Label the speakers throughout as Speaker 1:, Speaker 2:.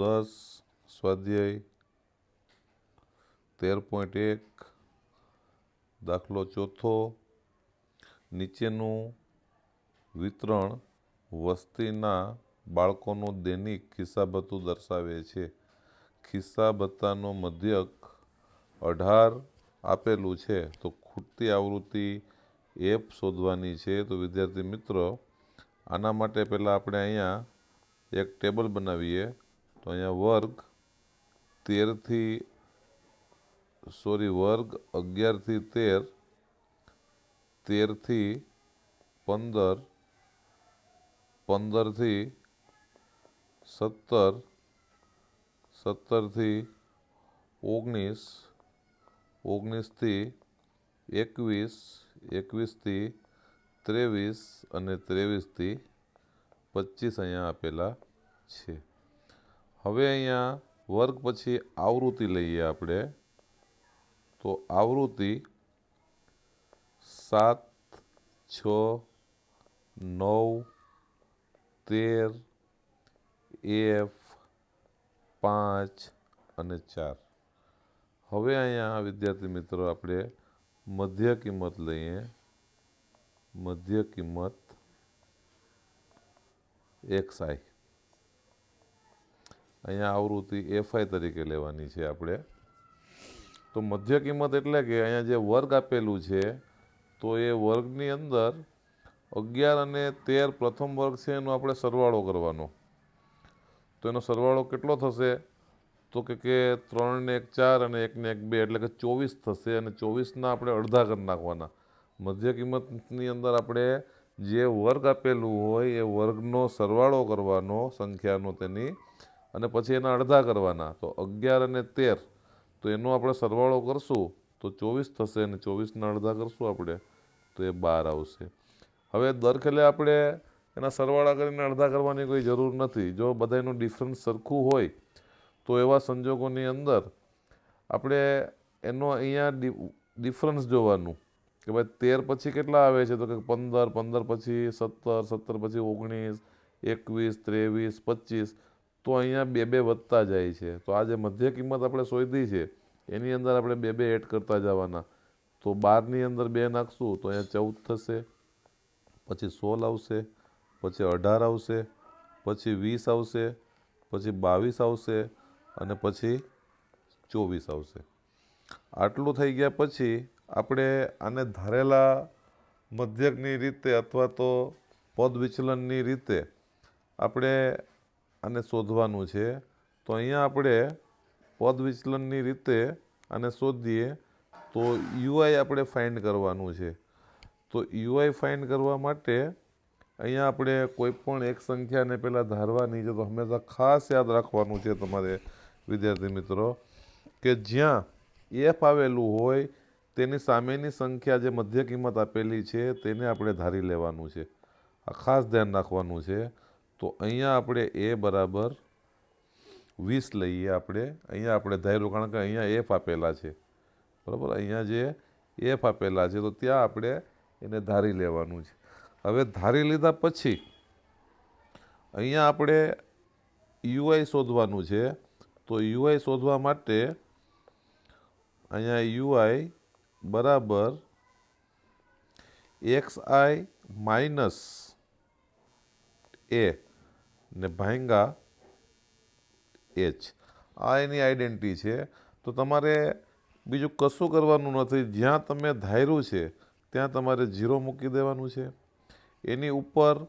Speaker 1: દસ સ્વાધ્યાય, તેર પોઈન્ટ એક, દાખલો ચોથો, નીચેનું વિતરણ વસ્તીના બાળકોનું દૈનિક ખિસ્સાભથ્થું દર્શાવે છે. ખિસ્સાભથ્થાનો મધ્યક અઢાર આપેલું છે. તો ખૂટતી આવૃત્તિ એપ શોધવાની છે. તો વિદ્યાર્થી મિત્રો, આના માટે પહેલાં આપણે અહીંયા એક ટેબલ બનાવીએ. તો અહીંયા વર્ગ તેરથી સોરી વર્ગ અગિયારથી તેર તેરથી પંદર પંદરથી સત્તર સત્તરથી ઓગણીસ ઓગણીસથી એકવીસ એકવીસથી ત્રેવીસ અને ત્રેવીસથી પચીસ અહીંયા આપેલા છે. હવે અહીંયા વર્ગ પછી આવૃત્તિ લઈએ આપણે. તો આવૃત્તિ સાત, છ, નવ, તેર, એફ, પાંચ અને ચાર. હવે અહીંયા વિદ્યાર્થી મિત્રો આપણે મધ્ય કિંમત લઈએ. મધ્ય કિંમત એક્સ આઈ. અહીંયા આવૃત્તિ એફઆઈ તરીકે લેવાની છે આપણે. તો મધ્ય કિંમત એટલે કે અહીંયા જે વર્ગ આપેલું છે, તો એ વર્ગની અંદર અગિયાર અને તેર પ્રથમ વર્ગ છે એનો આપણે સરવાળો કરવાનો. તો એનો સરવાળો કેટલો થશે? તો કે કે ત્રણને એક ચાર અને એકને એક બે, એટલે કે ચોવીસ થશે અને ચોવીસના આપણે અડધા કરી નાખવાના. મધ્ય કિંમતની અંદર આપણે જે વર્ગ આપેલું હોય એ વર્ગનો સરવાળો કરવાનો, સંખ્યાનો તેની અને પછી એના અડધા કરવાના. તો અગિયાર અને તેર, તો એનો આપણે સરવાળો કરશું, તો ચોવીસ થશે અને ચોવીસના અડધા કરશું આપણે, તો એ બાર આવશે. હવે દરખેલે આપણે એના સરવાળા કરીને અડધા કરવાની કોઈ જરૂર નથી. જો બધાનું ડિફરન્સ સરખું હોય, તો એવા સંજોગોની અંદર આપણે એનો અહીંયા ડિફરન્સ જોવાનું. કે ભાઈ તેર પછી કેટલા આવે છે? તો કે પંદર પંદર પછી સત્તર સત્તર પછી ઓગણીસ, એકવીસ, ત્રેવીસ, પચીસ. તો અહીંયા બે બે વધતા જાય છે. તો આ જે મધ્ય કિંમત આપણે શોધી છે, એની અંદર આપણે બે બે એડ કરતા જવાના. તો બારની અંદર બે નાખશું, તો અહીંયા ચૌદ થશે, પછી સોળ આવશે, પછી અઢાર આવશે, પછી વીસ આવશે, પછી બાવીસ આવશે અને પછી ચોવીસ આવશે. આટલું થઈ ગયા પછી આપણે આને ધારેલા મધ્યકની રીતે અથવા તો પદ વિચલનની રીતે આપણે આને શોધવાનું છે, તો અહીંયા આપણે પદ વિચલનની રીતે અને શોધીએ, તો યુઆઈ આપણે ફાઇન્ડ કરવાનું છે. તો યુઆઈ ફાઇન્ડ કરવા માટે અહીંયા આપણે કોઈ પણ એક સંખ્યાને પહેલાં ધારવાની છે, તો હંમેશા ખાસ યાદ રાખવાનું છે તમારે વિદ્યાર્થી મિત્રો, કે જ્યાં એફ આવેલું હોય, તેની સામેની સંખ્યા જે મધ્ય કિંમત આપેલી છે, તેને આપણે ધારી લેવાનું છે. આ ખાસ ધ્યાન રાખવાનું છે. તો અહીંયા આપણે એ બરાબર વીસ લઈએ આપણે. અહીંયા આપણે ધાર્યું, કારણ કે અહીંયા એફ આપેલા છે. બરાબર? અહીંયા જે એફ આપેલા છે, તો ત્યાં આપણે એને ધારી લેવાનું છે. હવે ધારી લીધા પછી અહીંયા આપણે યુઆઈ શોધવાનું છે. તો યુઆઈ શોધવા માટે અહીંયા યુઆઈ બરાબર એક્સ આઈ માઇનસ એ ને ભાંગા એચ આ એની આઈડેન્ટિટી છે. તો તમારે બીજું કશું કરવાનું નથી. જ્યાં તમે ધાર્યું છે, ત્યાં તમારે ઝીરો મૂકી દેવાનું છે. એની ઉપર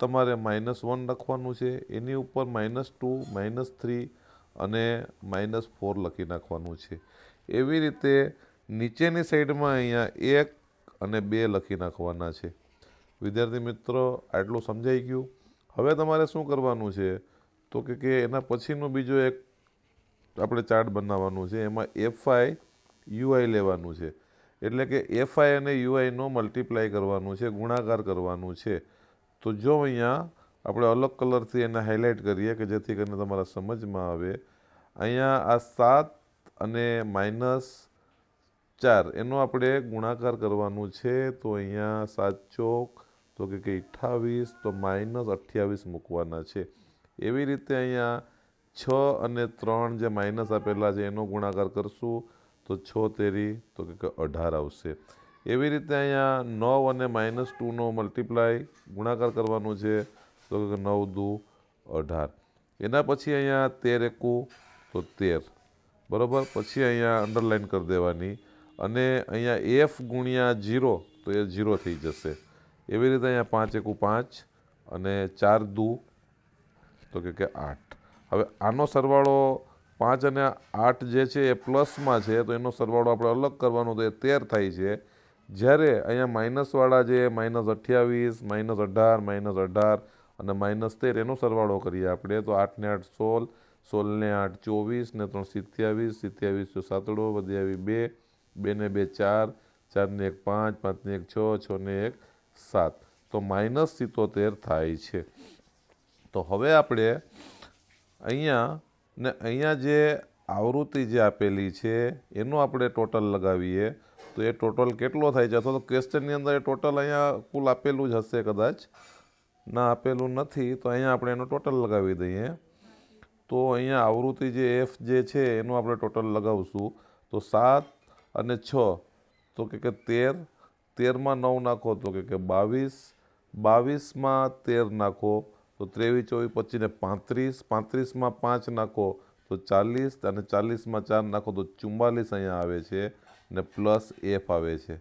Speaker 1: તમારે માઇનસ વન લખવાનું છે. એની ઉપર માઇનસ ટુ, માઇનસ થ્રી અને માઇનસ ફોર લખી નાખવાનું છે. એવી રીતે નીચેની સાઈડમાં અહીંયા એક અને બે લખી નાખવાના છે. વિદ્યાર્થી મિત્રો, આટલું સમજાઈ ગયું. હવે તમારે શું કરવાનું છે? તો કે કે એના પછીનું બીજો એક આપણે ચાર્ટ બનાવવાનું છે, એમાં એફઆઈ યુઆઈ લેવાનું છે. એટલે કે એફઆઈ અને યુઆઈનો મલ્ટીપ્લાય કરવાનું છે, ગુણાકાર કરવાનું છે. તો જો અહીંયા આપણે અલગ કલરથી એને હાઇલાઇટ કરીએ કે જેથી કરીને તમારા સમજમાં આવે, અહીંયા આ સાત અને માઇનસ ચાર એનો આપણે ગુણાકાર કરવાનું છે. તો અહીંયા સાત ચોક તો કે કે અઠ્ઠાવીસ તો માઇનસ અઠ્યાવીસ મૂકવાના છે. એવી રીતે અહીંયા છ અને ત્રણ જે માઇનસ આપેલા છે એનો ગુણાકાર કરશું તો છ તેરી તો કે અઢાર આવશે. એવી રીતે અહીંયા નવ અને માઇનસ ટુનો મલ્ટીપ્લાય ગુણાકાર કરવાનો છે તો કે નવ દુ અઢાર. એના પછી અહીંયા તેર એકું તો તેર. બરાબર? પછી અહીંયા અંડરલાઇન કરી દેવાની. અને અહીંયા એફ ગુણ્યા જીરો તો એ જીરો થઈ જશે. એવી રીતે અહીંયા પાંચ એકુ પાંચ અને ચાર દુ, તો કે કે આઠ. હવે આનો સરવાળો પાંચ અને આઠ જે છે એ પ્લસમાં છે, તો એનો સરવાળો આપણે અલગ કરવાનો તો એ તેર થાય છે. જ્યારે અહીંયા માઇનસવાળા જે માઇનસ અઠ્યાવીસ, માઇનસ અઢાર માઇનસ અઢાર અને માઇનસ તેર, એનો સરવાળો કરીએ આપણે, તો આઠને આઠ સોળ, સોળને આઠ ચોવીસ, ને ત્રણ સિત્યાવીસ સિત્યાવીસ તો સાતડો વધ્યાવી બે, બેને બે ચાર, ચારને એક પાંચ, પાંચને એક છ છને એક સાત. તો માઇનસ સિત્તોતેર થાય છે. તો હવે આપણે અહીંયા ને અહીંયા જે આવૃત્તિ જે આપેલી છે, એનું આપણે ટોટલ લગાવીએ. તો એ ટોટલ કેટલો થાય છે? અથવા તો ક્વેશ્ચનની અંદર એ ટોટલ અહીંયા કુલ આપેલું જ હશે કદાચ. ના, આપેલું નથી. તો અહીંયા આપણે એનું ટોટલ લગાવી દઈએ. તો અહીંયા આવૃત્તિ જે એફ જે છે, એનું આપણે ટોટલ લગાવશું. તો સાત અને છ. તો કે તેર તેરમાં નવ નાખો તો કે બાવીસ, બાવીસમાં તેર નાખો તો ત્રેવીસ, ચોવીસ, પચીસ ને પાંત્રીસ, પાંત્રીસમાં પાંચ નાખો તો ચાલીસ અને ચાલીસમાં ચાર નાખો તો ચુમ્માલીસ અહીંયા આવે છે ને પ્લસ એફ આવે છે.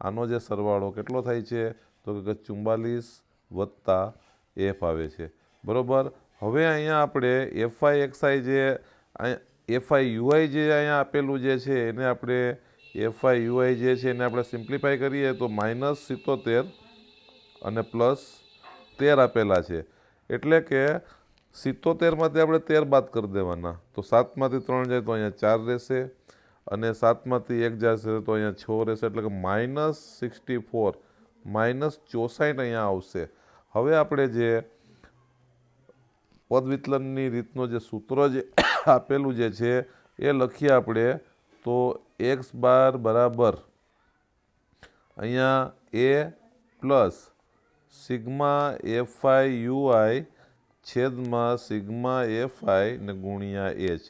Speaker 1: આનો જે સરવાળો કેટલો થાય છે? તો કે ચુમ્માલીસ વત્તા એફ આવે છે. બરાબર? હવે અહીંયા આપણે એફઆઈ એક્સઆઈ જે એફઆઈ યુઆઈ જે અહીંયા આપેલું જે છે એને આપણે એફઆઈ યુઆઈ જે છે એને આપણે સિમ્પ્લિફાઈ કરીએ તો માઇનસ સિત્તોતેર અને પ્લસ તેર આપેલા છે. એટલે કે સિત્તોતેરમાંથી આપણે તેર બાદ કરી દેવાના. તો સાતમાંથી ત્રણ જાય તો અહીંયા ચાર રહેશે અને સાતમાંથી એક જશે તો અહીંયા છ રહેશે. એટલે કે માઇનસ સિક્સટી ફોર માઇનસ ચોસાઠ અહીંયા આવશે. હવે આપણે જે પદવિચલનની રીતનો જે સૂત્ર જે આપેલું જે છે એ લખીએ આપણે તો એક્સ બાર બરાબર અહીંયા A plus sigma F I U I છેદમાં સિગ્મા એફઆઈ ને ગુણ્યા એચ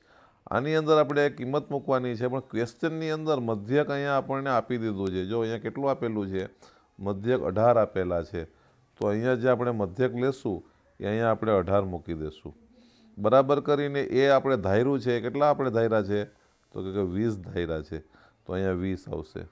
Speaker 1: આની અંદર આપણે કિંમત મૂકવાની છે, પણ ક્વેશ્ચનની અંદર મધ્યક અહીંયા આપણને આપી દીધું છે. જો અહીંયા કેટલું આપેલું છે? મધ્યક અઢાર આપેલા છે. તો અહીંયા જે આપણે મધ્યક લેશું, એ અહીંયા આપણે અઢાર મૂકી દઈશું બરાબર કરીને એ આપણે ધાર્યું છે. કેટલા આપણે ધાર્યા છે? તો કે વીસ ધાર્યા છે, તો અહીંયા વીસ આવશે.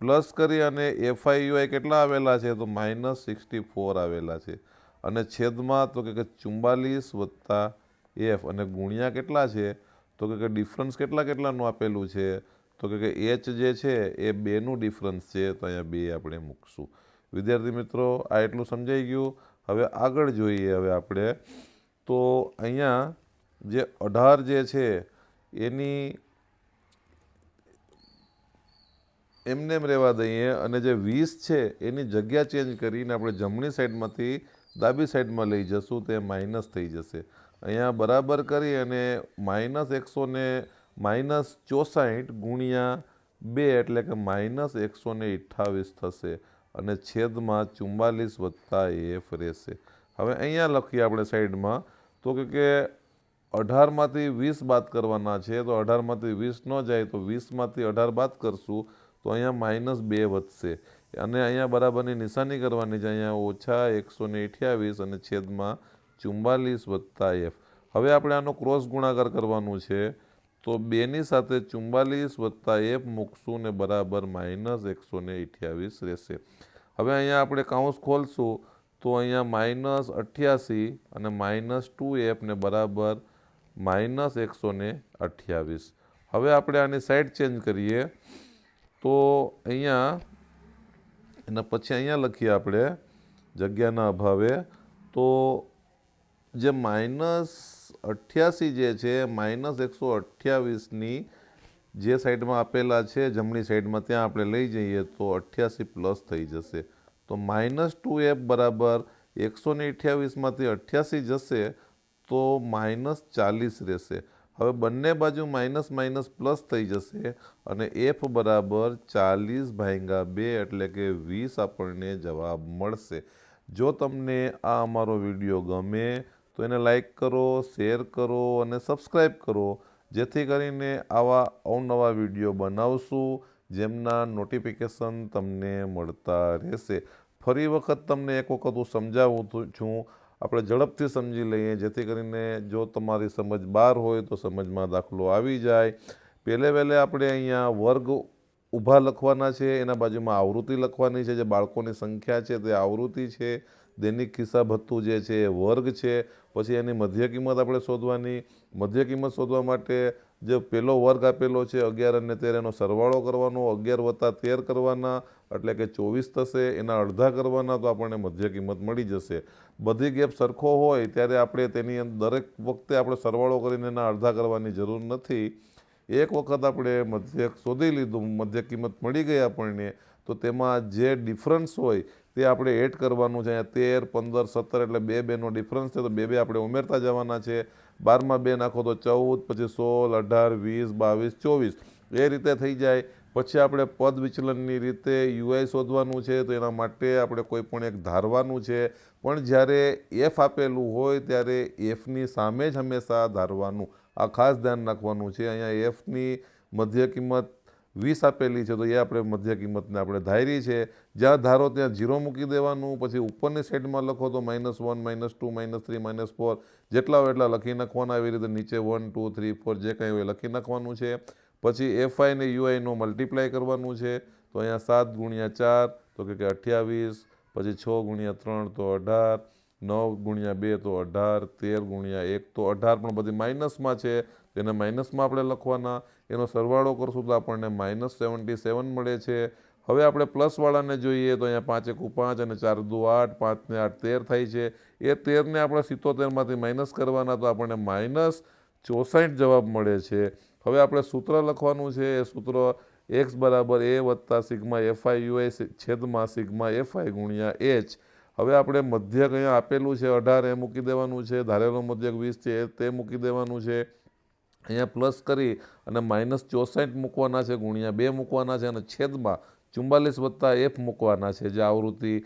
Speaker 1: પ્લસ કરી અને એફઆઈયુઆઈ કેટલા આવેલા છે, તો માઇનસ સિક્સટી ફોર આવેલા છે. અને છેદમાં તો કે ચુમ્બાલીસ વત્તા એફ અને ગુણ્યા કેટલા છે, તો કે ડિફરન્સ કેટલા કેટલાનું આપેલું છે, તો કે એચ જે છે એ બેનું ડિફરન્સ છે, તો અહીંયા બે આપણે મૂકશું. વિદ્યાર્થી મિત્રો, આ એટલું સમજાઈ ગયું. હવે આગળ જોઈએ હવે આપણે. તો અહીંયા જે અઢાર જે છે, એની એમને એમ રહેવા દઈએ અને જે વીસ છે એની જગ્યા ચેન્જ કરીને આપણે જમણી સાઈડમાંથી ડાબી સાઈડમાં લઈ જશું, તે માઇનસ થઈ જશે. અહીંયા બરાબર કરી અને માઇનસ એકસો ને માઇનસ ચોસાઠ ગુણ્યા બે એટલે કે માઇનસ એકસો ને થશે અને છેદમાં ચુમ્માલીસ વત્તા એફ રહેશે. હવે અહીંયા લખીએ આપણે સાઈડમાં, તો કે અઢારમાંથી વીસ બાદ કરવાના છે, તો અઢારમાંથી વીસ ન જાય તો વીસમાંથી અઢાર બાદ કરશું. તો અહીંયા માઇનસ બે વધશે. અને અહીંયા બરાબરની નિશાની કરવાની છે. અહીંયા ઓછા એકસો ને અઠ્યાવીસ અને છેદમાં ચુમ્બાલીસ વત્તા એફ. હવે આપણે આનો ક્રોસ ગુણાકાર કરવાનું છે. તો બેની સાથે ચુમ્બાલીસ વત્તા એફ મૂકશું ને બરાબર માઇનસ એકસો ને અઠ્યાવીસ રહેશે. હવે અહીંયા આપણે કાઉન્સ ખોલશું. તો અહીંયા માઇનસ અઠ્યાસી અને માઇનસ ટુ એફ ને બરાબર માઇનસ એકસો ને અઠ્યાવીસ. હવે આપણે આની સાઇડ ચેન્જ કરીએ. તો અહીંયા, એના પછી અહીંયા લખીએ આપણે, જગ્યાના અભાવે. તો જે માઇનસ અઠ્યાસી જે છે, માઇનસ એકસો અઠ્યાવીસની જે સાઈડમાં આપેલા છે, જમણી સાઈડમાં ત્યાં આપણે લઈ જઈએ તો અઠ્યાસી પ્લસ થઈ જશે. તો માઇનસ ટુ એફ બરાબર એકસો ને અઠ્યાવીસમાંથી અઠ્યાસી જશે, તો માઇનસ ચાલીસ રહેશે. હવે બંને બાજુ માઇનસ માઇનસ પ્લસ થઈ જશે અને એફ બરાબર ચાલીસ ભાંગા બે એટલે કે વીસ આપણને જવાબ મળશે. જો તમને આ અમારો વીડિયો ગમે તો એને લાઈક કરો, શેર કરો અને સબસ્ક્રાઈબ કરો. જેથી કરીને આવા અવનવા વીડિયો બનાવશું જેમના નોટિફિકેશન તમને મળતા રહેશે. ફરી વખત તમને એક વખત હું સમજાવું છું આપણે ઝડપથી સમજી લઈએ, જેથી કરીને જો તમારી સમજ બહાર હોય તો સમજમાં દાખલો આવી જાય. પહેલે વહેલે આપણે અહીંયા વર્ગ ઊભા લખવાના છે, એના બાજુમાં આવૃત્તિ લખવાની છે, જે બાળકોની સંખ્યા છે તે આવૃત્તિ છે, દૈનિક ખિસ્સા ભથ્થું જે છે એ વર્ગ છે, પછી એની મધ્ય કિંમત આપણે શોધવાની. મધ્ય કિંમત શોધવા માટે જે પહેલો વર્ગ આપેલો છે, અગિયાર અને તેર એનો સરવાળો કરવાનો, અગિયાર વત્તા તેર કરવાના એટલે કે ચોવીસ થશે, એના અડધા કરવાના તો આપણને મધ્ય કિંમત મળી જશે. બધી ગેપ સરખો હોય ત્યારે આપણે તેની દરેક વખતે આપણે સરવાળો કરીને એના અડધા કરવાની જરૂર નથી. એક વખત આપણે મધ્ય શોધી લીધું, મધ્ય કિંમત મળી ગઈ આપણને, તો તેમાં જે ડિફરન્સ હોય તે આપણે એડ કરવાનું છે. અહીંયા તેર, પંદર, સત્તર એટલે બે બેનો ડિફરન્સ છે, તો બે બે આપણે ઉમેરતા જવાના છે. બારમાં બે નાખો તો ચૌદ, પછી સોળ, અઢાર, વીસ, બાવીસ, ચોવીસ. એ રીતે થઈ જાય. પછી આપણે પદ વિચલનની રીતે યુઆઈ શોધવાનું છે, તો એના માટે આપણે કોઈ પણ એક ધારવાનું છે. પણ જ્યારે એફ આપેલું હોય, ત્યારે એફની સામે જ હંમેશા ધારવાનું, આ ખાસ ધ્યાન રાખવાનું છે. અહીંયા એફની મધ્ય કિંમત વીસ આપેલી છે, તો એ આપણે મધ્ય કિંમતને આપણે ધારી છે. જ્યાં ધારો ત્યાં ઝીરો મૂકી દેવાનું, પછી ઉપરની સાઈડમાં લખો તો minus one, minus two, minus three, minus four, જેટલા હોય એટલા લખી નાખવાના. એવી રીતે નીચે વન, ટુ, થ્રી, ફોર, જે કાંઈ હોય લખી નાખવાનું છે. પછી એફઆઈ ને યુઆઈનો મલ્ટીપ્લાય કરવાનું છે, તો અહીંયા સાત ગુણ્યા ચાર, તો કે અઠ્યાવીસ, પછી છ ગુણ્યા ત્રણ તો અઢાર, નવ ગુણ્યા બે તો અઢાર, તેર ગુણ્યા એક તો અઢાર, પણ બધી માઇનસમાં છે તેને માઇનસમાં આપણે લખવાના. એનો સરવાળો કરશું તો આપણને માઇનસ સેવન્ટી સેવન મળે છે. હવે આપણે પ્લસવાળાને જોઈએ, તો અહીંયા પાંચ એકુ પાંચ અને ચાર દુ આઠ, પાંચ ને આઠ તેર થાય છે. એ તેરને આપણે સિત્તોતેરમાંથી માઇનસ કરવાના, તો આપણને માઇનસ ચોસાઠ જવાબ મળે છે. હવે આપણે સૂત્ર લખવાનું છે, એ સૂત્ર એક્સ બરાબર એ વત્તા sigma F I U I છેદમાં સિગ્મા એફઆઈ ગુણ્યા એચ હવે આપણે મધ્યક અહીંયા આપેલું છે, અઢાર એ મૂકી દેવાનું છે, ધારેલો મધ્યક વીસ છે તે મૂકી દેવાનું છે. અહીંયા પ્લસ કરી અને માઇનસ ચોસઠ મૂકવાના છે, ગુણ્યા બે મૂકવાના છે અને છેદમાં ચુમ્બાલીસ વત્તા એફ મૂકવાના છે. જે આવૃત્તિ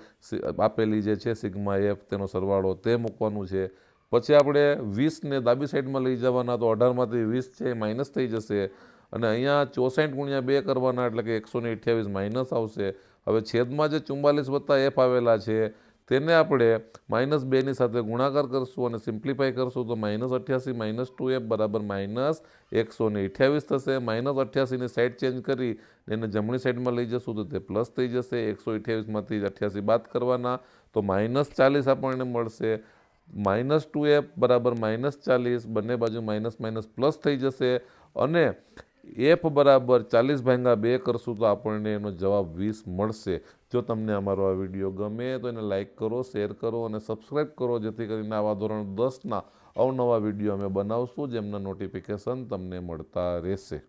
Speaker 1: આપેલી જે છે, સિગ્મા એફ તેનો સરવાળો તે મૂકવાનું છે. પછી આપણે વીસને ડાબી સાઈડમાં લઈ જવાના તો અઢારમાંથી વીસ છે, એ માઇનસ થઈ જશે. અને અહીંયા ચોસઠ ગુણ્યા બે કરવાના એટલે કે એકસો ને અઠ્યાવીસ માઇનસ આવશે. હવે છેદમાં જે ચુમ્માલીસ વત્તા એફ આવેલા છે, તેને આપણે માઇનસ બેની સાથે ગુણાકાર કરશું અને સિમ્પ્લિફાય કરશું તો માઇનસ અઠ્યાસી, માઇનસ ટુ એફ બરાબર માઇનસ એકસો ને અઠ્યાવીસ થશે. માઇનસ અઠ્યાસીની સાઈડ ચેન્જ કરી એને જમણી સાઈડમાં લઈ જશું તો તે પ્લસ થઈ જશે. એકસો અઠ્યાવીસમાંથી અઠ્યાસી બાદ કરવાના તો માઇનસ ચાલીસ આપણને મળશે. માઇનસ ટુ એફ બરાબર માઇનસ ચાલીસ, બંને બાજુ માઇનસ માઇનસ પ્લસ થઈ જશે અને એફ બરાબર ચાલીસ ભાંગા બે કરશું તો આપણને એનો જવાબ વીસ મળશે. જો તમને અમારો આ વીડિયો ગમે તો એને લાઇક કરો, શેર કરો અને સબસ્ક્રાઈબ કરો, જેથી કરીને આવા ધોરણ દસના અવનવા વીડિયો અમે બનાવશું, જેમના નોટિફિકેશન તમને મળતા રહેશે.